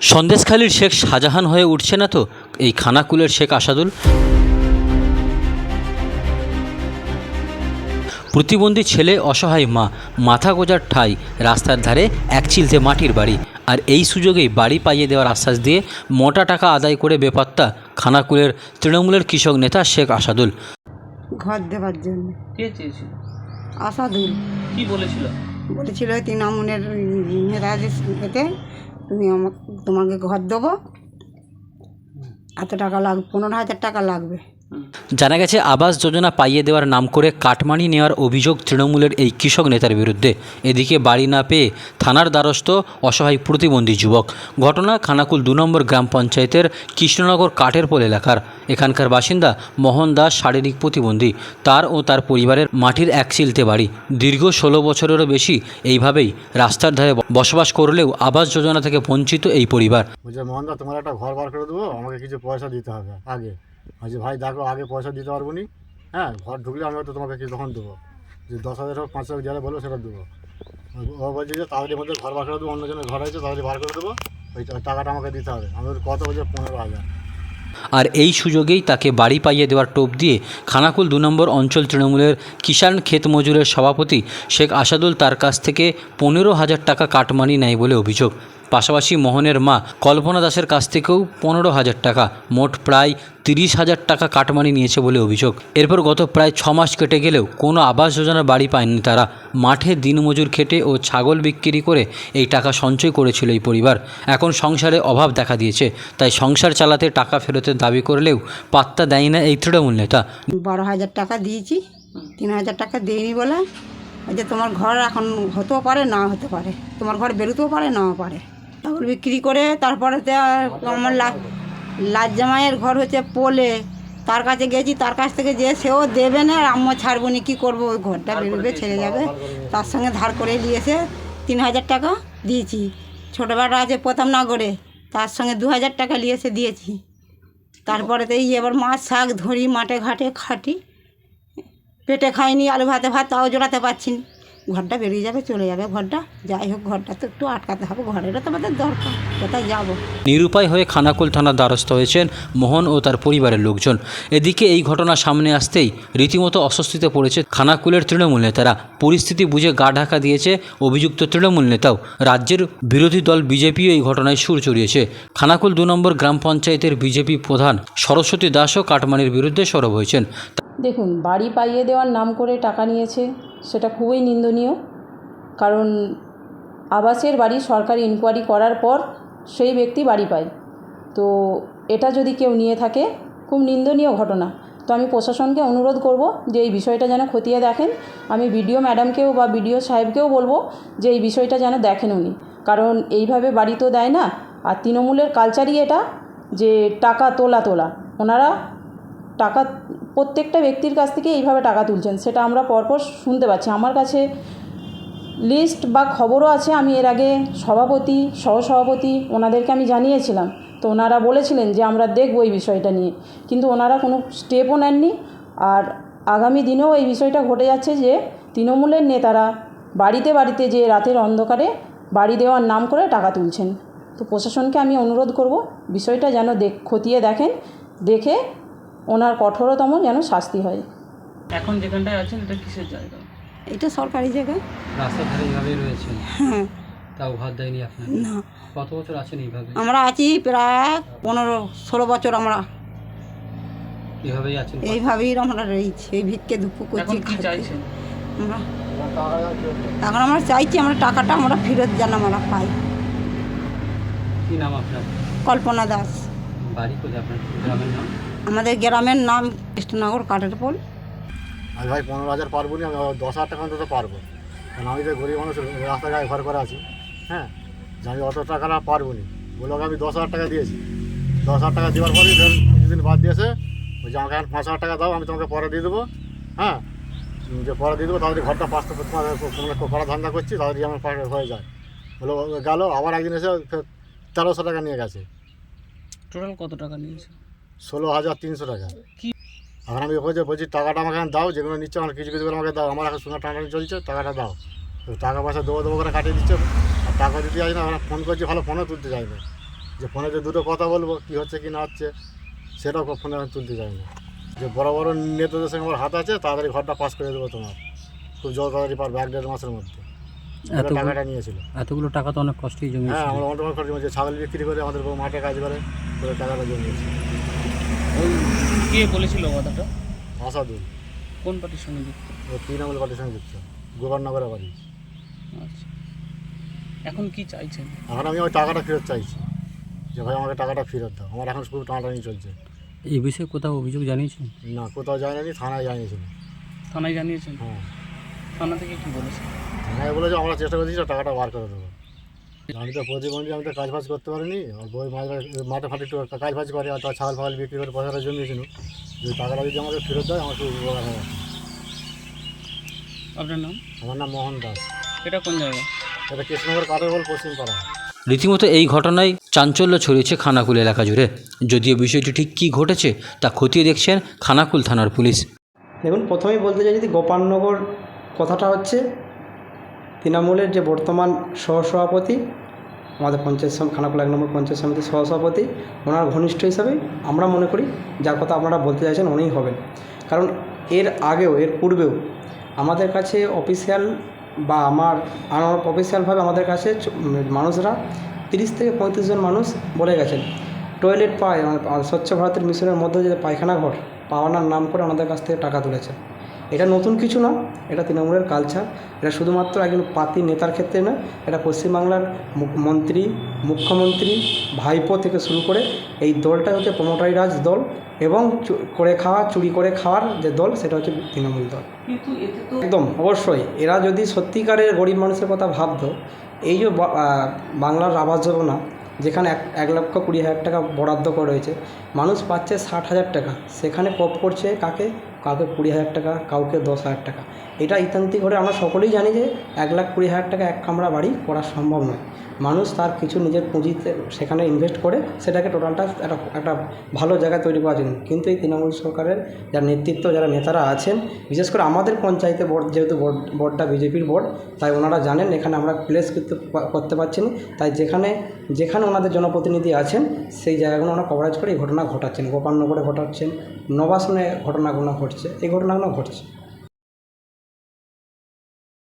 সন্দেশখালীর শেখ শাহজাহান হয়ে উঠছে না তো? এই খানাকুলের শেখ আসাদুল? প্রতিবন্ধী ছেলে অসহায় মা মাথা গোজার ঠাই রাস্তার ধারে এক চিলতে মাটির বাড়ি। আর এই সুযোগেই বাড়ি পাইয়ে দেওয়ার আশ্বাস দিয়ে মোটা টাকা আদায় করে বেপাত্তা খানাকুলের তৃণমূলের কৃষক নেতা শেখ আসাদুল। ঘর দেওয়ার জন্য। কে চেয়েছিল? আসাদুল। কি বলেছিল? বলেছিল তৃণমূলের এতে তুমি আমাকে তোমাকে ঘর দেবো। এত টাকা লাগবে পনেরো হাজার টাকা লাগবে। জানা গেছে, আবাস যোজনা পাইয়ে দেওয়ার নাম করে কাটমানি নেওয়ার অভিযোগ তৃণমূলের এই কৃষক নেতার বিরুদ্ধে। এদিকে বাড়ি না পেয়ে থানার দ্বারস্থ অসহায় প্রতিবন্ধী যুবক। ঘটনা খানাকুল দু নম্বর গ্রাম পঞ্চায়েতের কৃষ্ণনগর কাঠেরপোল এলাকার। এখানকার বাসিন্দা মোহন দাস শারীরিক প্রতিবন্ধী। তার ও তার পরিবারের মাটির এক চিলতে বাড়ি। দীর্ঘ ষোলো বছরেরও বেশি এইভাবেই রাস্তার ধারে বসবাস করলেও আবাস যোজনা থেকে বঞ্চিত এই পরিবার। মোহনদা তোমার একটা ঘর বার করে দেবো, আমাকে কিছু পয়সা দিতে হবে, আগে। বলছি ভাই দেখো আগে পয়সা দিতে পারব নি। হ্যাঁ ঘর ঢুকলে আমি হয়তো তোমাকে তখন দেবো। যে দশ হাজার হোক পাঁচ হাজার যারা বলব সেটা দেবো। ও বলছে যে তাহলে মধ্যে ঘর বার করে দেবো অন্যজনের ঘর আছে তাদের বার করে দেবো। ওই টাকাটা আমাকে দিতে হবে। আমি বলি, কত বলছে? পনেরো হাজার। আর এই সুযোগেই তাকে বাড়ি পাইয়ে দেওয়ার টোপ দিয়ে খানাকুল দু নম্বর অঞ্চল তৃণমূলের কিষাণ ক্ষেত মজুরের সভাপতি শেখ আসাদুল তার কাছ থেকে পনেরো হাজার টাকা কাটমানি নেয় বলে অভিযোগ। পাশাপাশি মোহনের মা কল্পনা দাসের কাছ থেকেও পনেরো হাজার টাকা, মোট প্রায় তিরিশ হাজার টাকা কাটমানি নিয়েছে বলে অভিযোগ। এরপর গত প্রায় ছ মাস কেটে গেলেও কোনো আবাস যোজনার বাড়ি পায়নি তারা। মাঠে দিনমজুর খেটে ও ছাগল বিক্রি করে এই টাকা সঞ্চয় করেছিল এই পরিবার। এখন সংসারে অভাব দেখা দিয়েছে, তাই সংসার চালাতে টাকা ফেরতের দাবি করলেও পাত্তা দেয় না এই তৃণমূল নেতা বারো হাজার টাকা দিয়েছি, তিন হাজার টাকা দিইনি বলে যে তোমার ঘর এখন হতেও পারে না হতে পারে। তোমার ঘর বেরোতেও পারে, নাও পারে। ছাগল বিক্রি করে তারপরে আর আমার লা লাজ জামাইয়ের ঘর হচ্ছে পোলে। তার কাছে গেছি তার কাছ থেকে যে সেও দেবে না আর আম্মা ছাড়বো নি কী করব? ওই ঘরটা বেরোবে ছেড়ে যাবে। তার সঙ্গে ধার করে নিয়েছে তিন হাজার টাকা দিয়েছি। ছোটো বেটা আছে প্রথম নগরে তার সঙ্গে দু হাজার টাকা নিয়েছে দিয়েছি। তারপরে তো এই এবার মাছ শাক ধরি মাঠে ঘাটে খাটি। পেটে খাইনি আলু ভাতে ভাত তাও জোড়াতে পারছি না। ঘরটা বেরিয়ে যাবে চলে যাবে ঘরটা। যাই হোক ঘরটা তো একটু আটকাতে হবে ঘরেরও তো আমাদের দরকার কোথায় যাব? নিরুপায় হয়ে খানাকুল থানার দ্বারস্থ হয়েছেন মোহন ও তার পরিবারের লোকজন। এদিকে এই ঘটনা সামনে আসতেই রীতিমতো অস্বস্তিতে পড়েছে খানাকুলের তৃণমূল নেতারা। পরিস্থিতি বুঝে গা ঢাকা দিয়েছে অভিযুক্ত তৃণমূল নেতাও। রাজ্যের বিরোধী দল বিজেপিও এই ঘটনায় সুর চড়িয়েছে। খানাকুল দু নম্বর গ্রাম পঞ্চায়েতের বিজেপি প্রধান সরস্বতী দাসও কাটমানির বিরুদ্ধে সরব হয়েছেন। দেখুন বাড়ি পাইয়ে দেওয়ার নাম করে টাকা নিয়েছে সেটা খুবই নিন্দনীয়। কারণ আবাসের বাড়ি সরকারি ইনকোয়ারি করার পর সেই ব্যক্তি বাড়ি পায়। তো এটা যদি কেউ নিয়ে থাকে, খুব নিন্দনীয় ঘটনা। তো আমি প্রশাসনকে অনুরোধ করব যে এই বিষয়টা যেন খতিয়ে দেখেন। আমি বিডিও ম্যাডামকেও বা বিডিও সাহেবকেও বলব যে এই বিষয়টা যেন দেখেন উনি। কারণ এইভাবে বাড়ি তো দেয় না। আর তৃণমূলের কালচারই এটা যে টাকা তোলা তোলা। ওনারা টাকা, প্রত্যেকটা ব্যক্তির কাছ থেকে এইভাবে টাকা তুলছেন, সেটা আমরা পরপর শুনতে পাচ্ছি। আমার কাছে লিস্ট বা খবরও আছে, আমি এর আগে সভাপতি, সহসভাপতি ওনাদেরকে আমি জানিয়েছিলাম। তো ওনারা বলেছিলেন যে, আমরা দেখব এই বিষয়টা নিয়ে। কিন্তু ওনারা কোনো স্টেপও নেননি। আর আগামী দিনেও এই বিষয়টা ঘটে যাচ্ছে যে, তৃণমূলের নেতারা বাড়িতে বাড়িতে যে রাতের অন্ধকারে বাড়ি দেওয়ার নাম করে টাকা তুলছেন। তো প্রশাসনকে আমি অনুরোধ করব, বিষয়টা যেন দেখ, খতিয়ে দেখেন, দেখে ওনার কঠোরতম যেন শাস্তি হয়। এখন যেখানটায় আছেন এটা কিসের জায়গা? এটা সরকারি জায়গায় রাস্তার ধারে এইভাবেই রয়েছেন হ্যাঁ। তাও ঘর দেয়নি আপনার? না। কত বছর আছেন এইভাবে? আমরা আছি প্রায় পনেরো ষোলো বছর আমরা। এইভাবেই আছেন এইভাবেই আমরা রয়েছি এই ভিক্ষে দুঃখ করছি এখন কি চাইছেন? আমরা এখন আমরা চাইছি আমরা টাকাটা আমরা ফেরত যেন আমরা পাই। কি নাম আপনার? কল্পনা দাস। বাড়ি কোথায় আপনার? গ্রামের নাম? আমাদের গ্রামের নাম কৃষ্ণনগর কাঠের পোল। আমি ভাই পনেরো হাজার পারব না আমি দশ হাজার টাকা অন্তত পারব। কারণ আমি তো গরিব মানুষ রাস্তায় গায়ে ঘর করে আছি হ্যাঁ? যে আমি অত টাকা না পারব না। বলে আমি দশ হাজার টাকা দিয়েছি। দশ হাজার টাকা দেওয়ার পরেই ধরুন কিছুদিন বাদ দিয়েছে ওই যে আমাকে এখন পাঁচ হাজার টাকা দাও আমি তোমাকে পরে দিয়ে দেবো হ্যাঁ? যে পরে দিয়ে দেবো তাহলে ঘরটা পাঁচটা তোমার করা ধান্দা করছি তাহলে আমার পাশে হয়ে যায়। বলে গেল আবার একদিন এসে তেরোশো টাকা নিয়ে গেছে। টোটাল কত টাকা নিয়েছে? ষোলো হাজার তিনশো টাকা? এখন আমি বলছি বলছি টাকাটা আমাকে এখন দাও যেগুলো নিচ্ছে আমার কিছু কিছু করে আমাকে দাও। আমার এখন সোনা টানাটানি চলছে টাকাটা দাও। টাকা পয়সা দেবো দেবো করে কাটিয়ে দিচ্ছে। আর টাকা দিতে যাই না ওরা ফোন করছি ভালো ফোনও তুলতে চাই না। যে ফোনে যে দুটো কথা বলব কী হচ্ছে কি না হচ্ছে সেটাও ফোনে আমি তুলতে চাই না। যে বড় বড় নেতাদের সঙ্গে আমার হাত আছে তাড়াতাড়ি ঘরটা পাস করে দেবো তোমার। খুব যত তাড়াতাড়ি পারবে এক দেড় মাসের মধ্যে। টাকাটা নিয়েছিল। এতগুলো টাকা তো অনেক কষ্টই জমি হ্যাঁ আমরা খরচ জমিয়েছে। ছাগল বিক্রি করে আমাদের মাঠে কাজ করে করে টাকাটা জমিয়েছে। ওই কে বলেছিল কথাটা? আসাদুল। কোন পার্টির সঙ্গে যুক্ত? ও তৃণমূল পার্টির সঙ্গে যুক্ত। গোবর্ণনগরের বাড়ি। আচ্ছা। এখন কি চাইছেন? এখন আমি ওই টাকাটা ফেরত চাইছি। যে ভাই আমাকে টাকাটা ফেরত দাও। আমার এখন খুব টানাটানি চলছে। এই বিষয়ে কোথাও অভিযোগ জানিয়েছেন? না কোথাও যায়নি থানায় জানিয়েছিল থানায় জানিয়েছেন? হ্যাঁ। থানা থেকে কি বলেছে? থানায় বলে যে আমরা চেষ্টা করছি টাকাটা বার করে দেবো। আমি তো প্রতিবন্ধী আমি তো কাজ ফাজ করতে পারিনি। আর বই মাঠে ফাটে একটু কাজ ফাজ করে আর তার ছাগল ফাগল বিক্রি করে পয়সাটা জমিয়েছিল। যদি টাকাটা যদি আমাকে ফেরত দেয় আমার খুব উপকার হয় আপনার নাম? আমার নাম মোহন দাস। এটা কোন জায়গা? এটা কৃষ্ণনগর কাটারবল পশ্চিম পাড়া। রীতিমতো এই ঘটনায় চাঞ্চল্য ছড়িয়েছে খানাকুল এলাকা জুড়ে। যদিও বিষয়টি ঠিক কী ঘটেছে তা খতিয়ে দেখছেন খানাকুল থানার পুলিশ। দেখুন প্রথমেই বলতে চাই যদি গোপালনগর কথাটা হচ্ছে তৃণমূলের যে বর্তমান সহসভাপতি আমাদের পঞ্চায়েত সম খানাকুলা এক নম্বর পঞ্চায়েত সমিতির সহসভাপতি, ওনার ঘনিষ্ঠ হিসাবে আমরা মনে করি যার কথা আপনারা বলতে চাইছেন উনিই হবেন। কারণ এর আগেও, এর পূর্বেও আমাদের কাছে অফিসিয়াল বা আমার আমার অফিসিয়ালভাবে আমাদের কাছে মানুষরা তিরিশ থেকে পঁয়ত্রিশ জন মানুষ বলে গেছেন, টয়লেট পায় মানে স্বচ্ছ ভারতের মিশনের মধ্যে যে পায়খানা ঘর পাওয়ানার নাম করে আমাদের কাছ থেকে টাকা তুলেছে। এটা নতুন কিছু না এটা তৃণমূলের কালচার এটা শুধুমাত্র একজন পার্টি নেতার ক্ষেত্রে নয় এটা পশ্চিমবাংলার মন্ত্রী মুখ্যমন্ত্রী ভাইপো থেকে শুরু করে এই দলটা হচ্ছে প্রমোটারি রাজ দল এবং করে খাওয়া চুরি করে খাওয়ার যে দল সেটা হচ্ছে তৃণমূল দল। একদম অবশ্যই। এরা যদি সত্যিকারের গরিব মানুষের কথা ভাবতো এই যে বাংলার আবাস যোজনা যেখানে এক এক লক্ষ কুড়ি হাজার টাকা বরাদ্দ করা রয়েছে মানুষ পাচ্ছে ষাট হাজার টাকা। সেখানে কপ করছে কাকে? কাউকে কুড়ি হাজার টাকা কাউকে দশ হাজার টাকা। এটা ইত্যান্তি করে আমরা সকলেই জানি যে এক লাখ কুড়ি হাজার টাকা এক কামরা বাড়ি করা সম্ভব নয়। মানুষ তার কিছু নিজের পুঁজিতে সেখানে ইনভেস্ট করে সেটাকে টোটালটা একটা একটা ভালো জায়গায় তৈরি করার জন্য। কিন্তু এই তৃণমূল সরকারের যারা নেতৃত্ব, যারা নেতারা আছেন, বিশেষ করে আমাদের পঞ্চায়েতে বোর্ড, যেহেতু বোর্ড, বোর্ডটা বিজেপির বোর্ড, তাই ওনারা জানেন এখানে আমরা প্লেস করতে করতে পারছি না। তাই যেখানে যেখানে ওনাদের জনপ্রতিনিধি আছেন, সেই জায়গাগুলো ওনারা কভারেজ করে এই ঘটনা ঘটাচ্ছেন। গোপালনগরে ঘটাচ্ছেন, নবাসনে ঘটনাগুলো ঘটছে, এই ঘটনাগুলো ঘটছে।